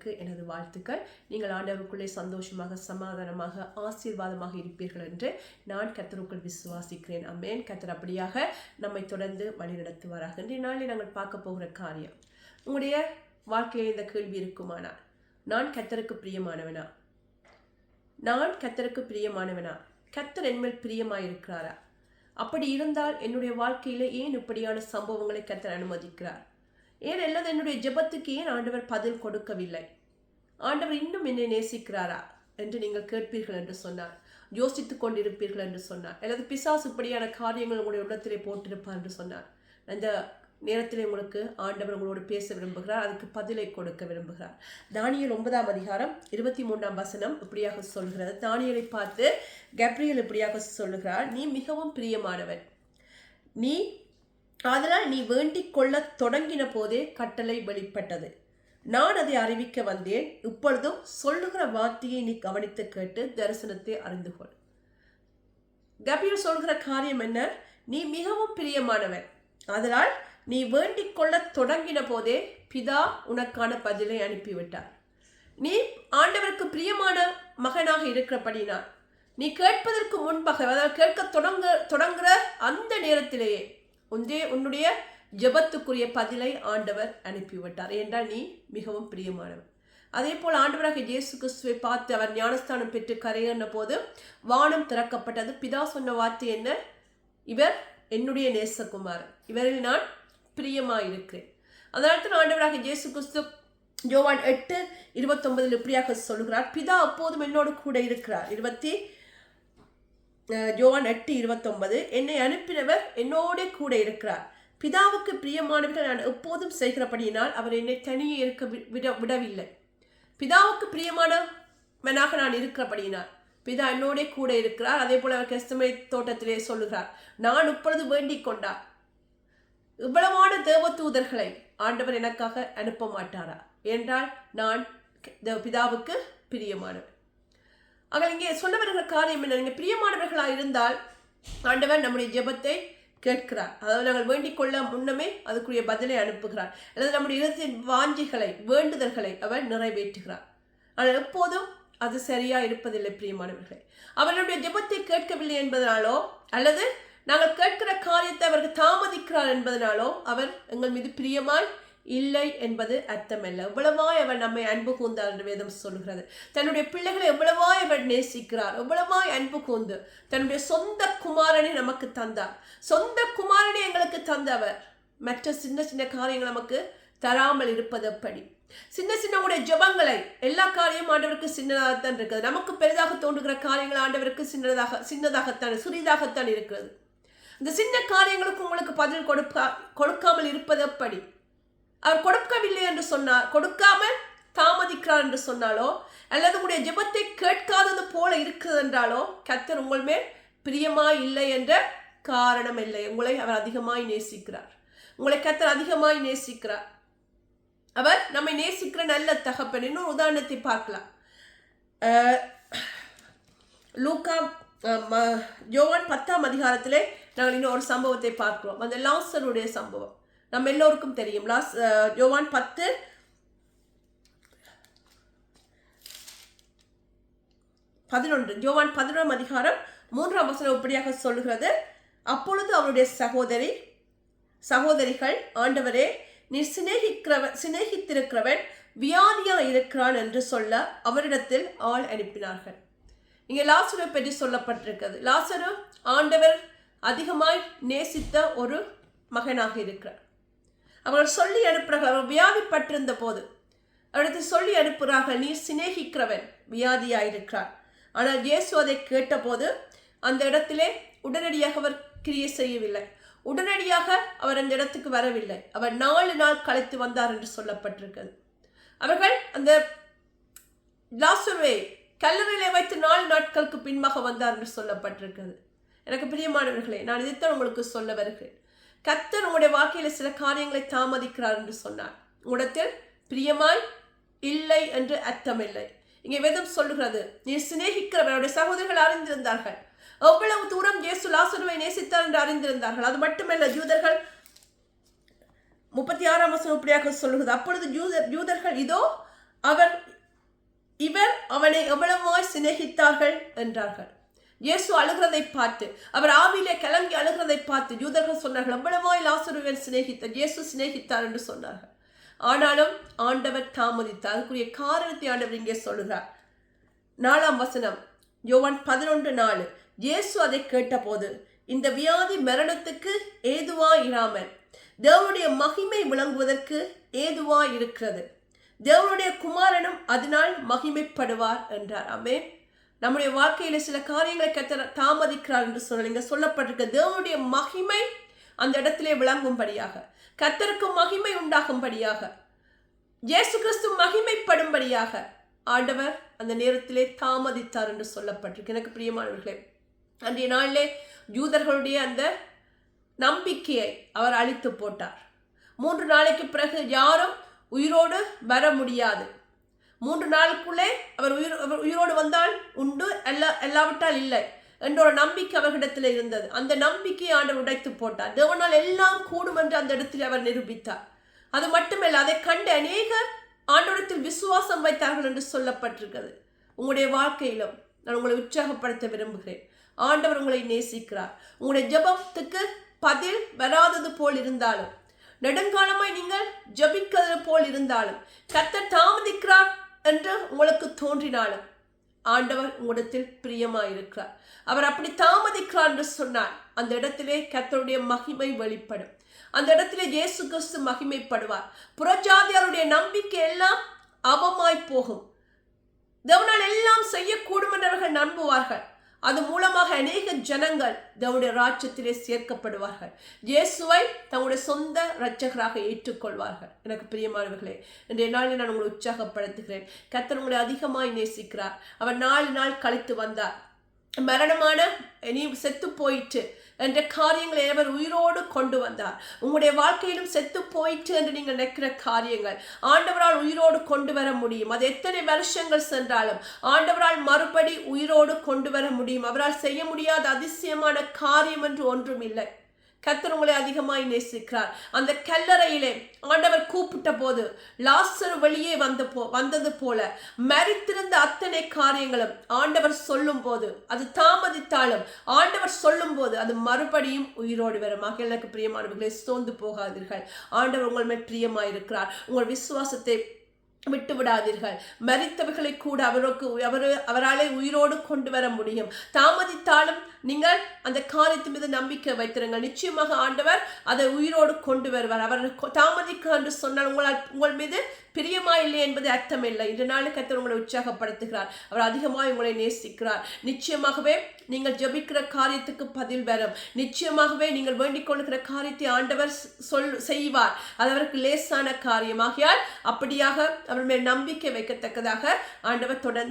உங்களுக்கு எனது வாழ்த்துக்கள். நீங்கள் ஆண்டவருக்குள்ளே சந்தோஷமாக சமாதானமாக ஆசீர்வாதமாக இருப்பீர்கள் என்று நான் கத்தருக்குள் விசுவாசிக்கிறேன். அம்மேன் கத்தர் அப்படியாக நம்மை தொடர்ந்து வழிநடத்துவாராக இன்றைய நாளில் நாங்கள் பார்க்க போகிற காரியம். உங்களுடைய வாழ்க்கையில் இந்த கேள்வி இருக்குமானால் நான் கத்தருக்கு பிரியமானவனா? நான் கத்தருக்கு பிரியமானவனா? கத்தர் என்மேல் பிரியமாயிருக்கிறாரா அப்படி இருந்தால் என்னுடைய வாழ்க்கையில ஏன் இப்படியான சம்பவங்களை கத்தர் அனுமதிக்கிறார்? ஏன் என்னுடைய ஜெபத்துக்கு ஏன் ஆண்டவர் பதில் கொடுக்கவில்லை? ஆண்டவர் இன்னும் என்னை நேசிக்கிறாரா? என்று நீங்கள் கேட்பீர்கள் என்று சொன்னார். யோசித்துக் கொண்டிருப்பீர்கள் என்று சொன்னார். அல்லது பிசாசு இப்படியான காரியங்கள் உங்களுடைய உள்ளத்திலே போட்டிருப்பார் என்று சொன்னார். அந்த நேரத்தில் உங்களுக்கு ஆண்டவர் உங்களோடு பேச விரும்புகிறார் அதுக்கு பதிலை கொடுக்க விரும்புகிறார். தானியல் ஒன்பதாம் அதிகாரம் இருபத்தி மூன்றாம் வசனம் இப்படியாக சொல்கிறது. தானியலை பார்த்து கப்ரியல் இப்படியாக சொல்லுகிறார் நீ மிகவும் பிரியமானவன். நீ ஆதலால் நீ வேண்டிக் கொள்ளத் தொடங்கின போதே கட்டளை வெளிப்பட்டது. நான் அதை அறிவிக்க வந்தேன். இப்பொழுதும் சொல்லுகிற வார்த்தையை நீ கவனித்து கேட்டு தரிசனத்தை அறிந்து கொள். கபீர் சொல்கிற காரியம் என்ன? நீ மிகவும் பிரியமானவன். அதனால் நீ வேண்டிக் கொள்ள தொடங்கின போதே பிதா உனக்கான பதிலை அனுப்பிவிட்டார். நீ ஆண்டவருக்கு பிரியமான மகனாக இருக்கிறபடினால் நீ கேட்பதற்கு முன்பாக அதாவது கேட்க தொடங்க தொடங்குற அந்த நேரத்திலேயே உந்தே உன்னுடைய ஜெபத்துக்குரிய பதிலை ஆண்டவர் அனுப்பிவிட்டார். என்றால் நீ மிகவும் பிரியமானவர். அதே போல் ஆண்டவராக இயேசு கிறிஸ்துவை பார்த்து அவர் ஞானஸ்தானம் பெற்று கரையேறின போது வானம் திறக்கப்பட்டது. பிதா சொன்ன வார்த்தை என்ன? இவர் என்னுடைய நேசகுமார் இவரில் நான் பிரியமாயிருக்கிறேன். அதனால தான் ஆண்டவராக இயேசு கிறிஸ்து ஜோவான் எட்டு இருபத்தொன்பதில் இப்படியாக சொல்கிறார் பிதா அப்போதும் என்னோடு கூட இருக்கிறார். இருபத்தி ஜோவான் எட்டு இருபத்தொன்பது என்னை அனுப்பினவர் என்னோடே கூட இருக்கிறார். பிதாவுக்கு பிரியமானவர்கள் நான் எப்போதும் செய்கிறபடியினால் அவர் என்னை தனியே இருக்க விட விடவில்லை. பிதாவுக்கு பிரியமானவனாக நான் இருக்கிறபடியினால் பிதா என்னோட கூட இருக்கிறார். அதே போல அவர் கெஸ்தமை தோட்டத்திலே சொல்லுகிறார் நான் இப்பொழுது வேண்டிக் கொண்டார். இவ்வளவான தேவதூதர்களை ஆண்டவர் எனக்காக அனுப்ப மாட்டாரா? என்றால் நான் பிதாவுக்கு பிரியமானவர் ஆனால் இங்கே சொல்ல வருகிற காரியம் என்ன? நீங்கள் பிரியமானவர்களாக இருந்தால் ஆண்டவர் நம்முடைய ஜெபத்தை கேட்கிறார். அதாவது நாங்கள் வேண்டிக் கொள்ள முன்னமே அதுக்குரிய பதிலை அனுப்புகிறார். அல்லது நம்முடைய இடத்தின் வாஞ்சிகளை வேண்டுதல்களை அவர் நிறைவேற்றுகிறார். ஆனால் எப்போதும் அது சரியா இருப்பதில்லை பிரியமானவர்களே. அவர்களுடைய ஜெபத்தை கேட்கவில்லை என்பதனாலோ அல்லது நாங்கள் கேட்கிற காரியத்தை அவருக்கு தாமதிக்கிறார் என்பதனாலோ அவர் எங்கள் மீது பிரியமாய் இல்லை என்பது அர்த்தமல்ல. எவ்வளவாய் அவர் நம்மை அன்பு கூந்தார் என்று வேதம் சொல்கிறது தன்னுடைய பிள்ளைகளை எவ்வளவாய் அவர் நேசிக்கிறார் எவ்வளவாய் அன்பு கூந்து தன்னுடைய சொந்த குமாரனை நமக்கு தந்தார். சொந்த குமாரனை எங்களுக்கு தந்தவர். மற்ற சின்ன சின்ன காரியங்கள் நமக்கு தராமல் இருப்பது எப்படி சின்ன சின்ன உடைய ஜபங்களை எல்லா காரியமும் ஆண்டவருக்கு சின்னதாகத்தான் இருக்குது நமக்கு பெரிதாக தோன்றுகிற காரியங்கள் ஆண்டவருக்கு சின்னதாக சின்னதாகத்தான் சிறிதாகத்தான் இருக்கிறது. இந்த சின்ன காரியங்களுக்கு உங்களுக்கு பதில் கொடுக்கா கொடுக்காமல் இருப்பது எப்படி அவர் கொடுக்கவில்லை என்று சொன்னார். கொடுக்காமல் தாமதிக்கிறார் என்று சொன்னாலோ அல்லது உங்களுடைய ஜெபத்தை கேட்காதது போல இருக்கிறது என்றாலோ கத்தர் உங்கள் மேல் பிரியமாய் இல்லை என்ற காரணம் இல்லை. உங்களை அவர் அதிகமாய் நேசிக்கிறார். உங்களை கத்தர் அதிகமாய் நேசிக்கிறார். அவர் நம்மை நேசிக்கிற நல்ல தகப்பன். இன்னும் உதாரணத்தை பார்க்கலாம். லூக்கா ஜோவான் ம- பத்தாம் அதிகாரத்திலே நாங்கள் இன்னும் ஒரு சம்பவத்தை பார்க்கிறோம். அந்த லாசருடைய சம்பவம். நம்ம எல்லோருக்கும் தெரியும். லாஸ் யோவான் uh, பத்து. பதினொன்று. யோவான் பதினொன்றாம் அதிகாரம் மூன்றாம் வசனம் இப்படியாக சொல்கிறது அப்பொழுது அவருடைய சகோதரி சகோதரிகள் ஆண்டவரே நீ சிநேகிக்கிறவன் சிநேகித்திருக்கிறவன் வியாதியா இருக்கிறான் என்று சொல்ல அவரிடத்தில் ஆள் அனுப்பினார்கள். இங்கே லாசரு பற்றி சொல்லப்பட்டிருக்கிறது. லாசரு ஆண்டவர் அதிகமாய் நேசித்த ஒரு மகனாக இருக்கிறார். அவர் சொல்லி அனுப்புகிறார்கள். அவர் வியாதிப்பட்டிருந்த போது அடுத்து சொல்லி அனுப்புகிறார்கள். நீ சிநேகிக்கிறவன் வியாதியாயிருக்கிறார். ஆனால் இயேசு அதை கேட்டபோது அந்த இடத்திலே உடனடியாக அவர் கிரியை செய்யவில்லை. உடனடியாக அவர் அந்த இடத்துக்கு வரவில்லை. அவர் நாலு நாள் கழித்து வந்தார் என்று சொல்லப்பட்டிருக்கிறது. அவர்கள் அந்த லாசுருவை கல்லறையிலே வைத்து நாலு நாட்களுக்கு பின்பாக வந்தார் என்று சொல்லப்பட்டிருக்கிறது. எனக்கு பிரியமானவர்களே நான் இதைத்தான் உங்களுக்கு சொல்ல வருகிறேன். கத்தர் உங்களுடைய வாழ்க்கையில் சில காரியங்களை தாமதிக்கிறார் என்று சொன்னார். உடத்தில் பிரியமாய் இல்லை என்று அர்த்தமில்லை. இங்கே வேதம் சொல்லுகிறது நீ சிநேகிக்கிறவருடைய சகோதரர்கள் அறிந்திருந்தார்கள். எவ்வளவு தூரம் இயேசு லாசுருவை நேசித்தார் என்று அறிந்திருந்தார்கள். அது மட்டுமல்ல யூதர்கள் முப்பத்தி ஆறாம் வசனம் இப்படியாக சொல்லுகிறது. அப்பொழுது யூதர் யூதர்கள் இதோ அவர் இவர் அவனை எவ்வளவாய் சிநேகித்தார்கள் என்றார்கள். இயேசு அழுகிறதை பார்த்து அவர் ஆவியிலே கிளம்பி அழுகிறதை பார்த்து யூதர்கள் சொன்னார்கள் எவ்வளவாய் லாசருவன் சிநேகித்தார் இயேசு சிநேகித்தார் என்று சொன்னார்கள். ஆனாலும் ஆண்டவர் தாமதித்தார். அதுக்குரிய காரணத்தை ஆண்டவர் இங்கே சொல்கிறார் நாலாம் வசனம் யோவான் பதினொன்று நாலு இயேசு அதை கேட்டபோது இந்த வியாதி மரணத்துக்கு ஏதுவா இராமல் தேவனுடைய மகிமை விளங்குவதற்கு ஏதுவா இருக்கிறது தேவனுடைய குமாரனும் அதனால் மகிமைப்படுவார் என்றார். அமே நம்முடைய வாழ்க்கையில சில காரியங்களை கத்த தாமதிக்கிறார் என்று சொல்லலைங்க சொல்லப்பட்டிருக்க தேவனுடைய மகிமை அந்த இடத்திலே விளங்கும்படியாக கத்தருக்கு மகிமை உண்டாகும்படியாக இயேசு கிறிஸ்து மகிமைப்படும்படியாக ஆண்டவர் அந்த நேரத்திலே தாமதித்தார் என்று சொல்லப்பட்டிருக்கு. எனக்கு பிரியமானவர்களே அன்றைய நாளிலே யூதர்களுடைய அந்த நம்பிக்கையை அவர் அழித்து போட்டார். மூன்று நாளைக்கு பிறகு யாரும் உயிரோடு வர முடியாது. மூன்று நாளுக்குள்ளே அவர் உயிர் அவர் உயிரோடு வந்தால் உண்டு எல்லா எல்லாவற்றால் இல்லை என்ற ஒரு நம்பிக்கை அவர்களிடத்தில் இருந்தது. அந்த நம்பிக்கையை ஆண்டவர் உடைத்து போட்டார். தேவனால் எல்லாம் கூடும் என்று அந்த இடத்தில் அவர் நிரூபித்தார். அது மட்டுமல்ல அதை கண்டு அநேகர் ஆண்டோடத்தில் விசுவாசம் வைத்தார்கள் என்று சொல்லப்பட்டிருக்கிறது. உங்களுடைய வாழ்க்கையிலும் நான் உங்களை உற்சாகப்படுத்த விரும்புகிறேன். ஆண்டவர் உங்களை நேசிக்கிறார். உங்களுடைய ஜெபத்துக்கு பதில் வராதது போல் இருந்தாலும் நெடுங்காலமாய் நீங்கள் ஜபிக்கிறது போல் இருந்தாலும் கத்த தாமதிக்கிறார் என்று உங்களுக்கு தோன்றினாலும் ஆண்டவர் உங்களிடத்தில் பிரியமாயிருக்கிறார். அவர் அப்படி தாமதிக்கிறார் என்று சொன்னார் அந்த இடத்திலே கத்தருடைய மகிமை வெளிப்படும். அந்த இடத்திலே இயேசு கிறிஸ்து மகிமைப்படுவார். புறஜாதியாருடைய நம்பிக்கை எல்லாம் அவமாய் போகும். தேவனால் எல்லாம் செய்யக்கூடும் என்றவர்கள் நம்புவார்கள். அது மூலமாக அநேக ஜனங்கள் தேவனுடைய ராஜ்யத்திலே சேர்க்கப்படுவார்கள். இயேசுவை தங்களுடைய சொந்த இரட்சகராக ஏற்றுக்கொள்வார்கள். எனக்கு பிரியமானவர்களே இன்றைய நாளில் நான் உங்களை உற்சாகப்படுத்துகிறேன். கத்தர் உங்களை அதிகமாய் நேசிக்கிறார். அவர் நாலு நாள் கழித்து வந்தார். மரணமான நீ செத்து போயிட்டு என்ற காரியங்களை அவர் உயிரோடு கொண்டு வந்தார். உங்களுடைய வாழ்க்கையிலும் செத்து போயிட்டு என்று நீங்கள் நினைக்கிற காரியங்கள். ஆண்டவரால் உயிரோடு கொண்டு வர முடியும். அது எத்தனை வருஷங்கள் சென்றாலும் ஆண்டவரால் மறுபடி உயிரோடு கொண்டு வர முடியும். அவரால் செய்ய முடியாத அதிசயமான காரியம் என்று ஒன்றும் இல்லை. கத்தர் உங்களை அதிகமாய் நேசிக்கிறார். அந்த கல்லறையிலே ஆண்டவர் கூப்பிட்ட போது லாசர் வெளியே வந்த போ வந்தது போல மறித்திருந்த அத்தனை காரியங்களும் ஆண்டவர் சொல்லும் போது அது தாமதித்தாலும் ஆண்டவர் சொல்லும் போது அது மறுபடியும் உயிரோடு வரும். எனக்கு பிரியமானவர்களை சோர்ந்து போகாதீர்கள். ஆண்டவர் உங்கள் மேல் பிரியமாயிருக்கிறார். உங்கள் விசுவாசத்தை விட்டு விடாதீர்கள் மறித்தவர்களை கூட அவருக்கு அவர் அவராலே உயிரோடு கொண்டு வர முடியும். தாமதித்தாலும் நீங்கள் அந்த காரியத்தின் மீது நம்பிக்கை வைத்திருங்கள். நிச்சயமாக ஆண்டவர் அதை உயிரோடு கொண்டு வருவார். அவர் தாமதிக்க என்று சொன்னால் உங்களால் உங்கள் மீது பிரியமா இல்லை என்பது அர்த்தம் இல்லை இந்த நாளுக்கு கத்தர் உங்களை உற்சாகப்படுத்துகிறார். அவர் அதிகமாக உங்களை நேசிக்கிறார். நிச்சயமாகவே நீங்கள் ஜபிக்கிற காரியத்துக்கு பதில் வரும். நிச்சயமாகவே நீங்கள் வேண்டிக் கொள்கிற காரியத்தை ஆண்டவர் சொல் செய்வார். அது அவருக்கு லேசான காரியமாகியால் அப்படியாக அவர் மேல் நம்பிக்கை வைக்கத்தக்கதாக ஆண்டவர் தொடர்ந்து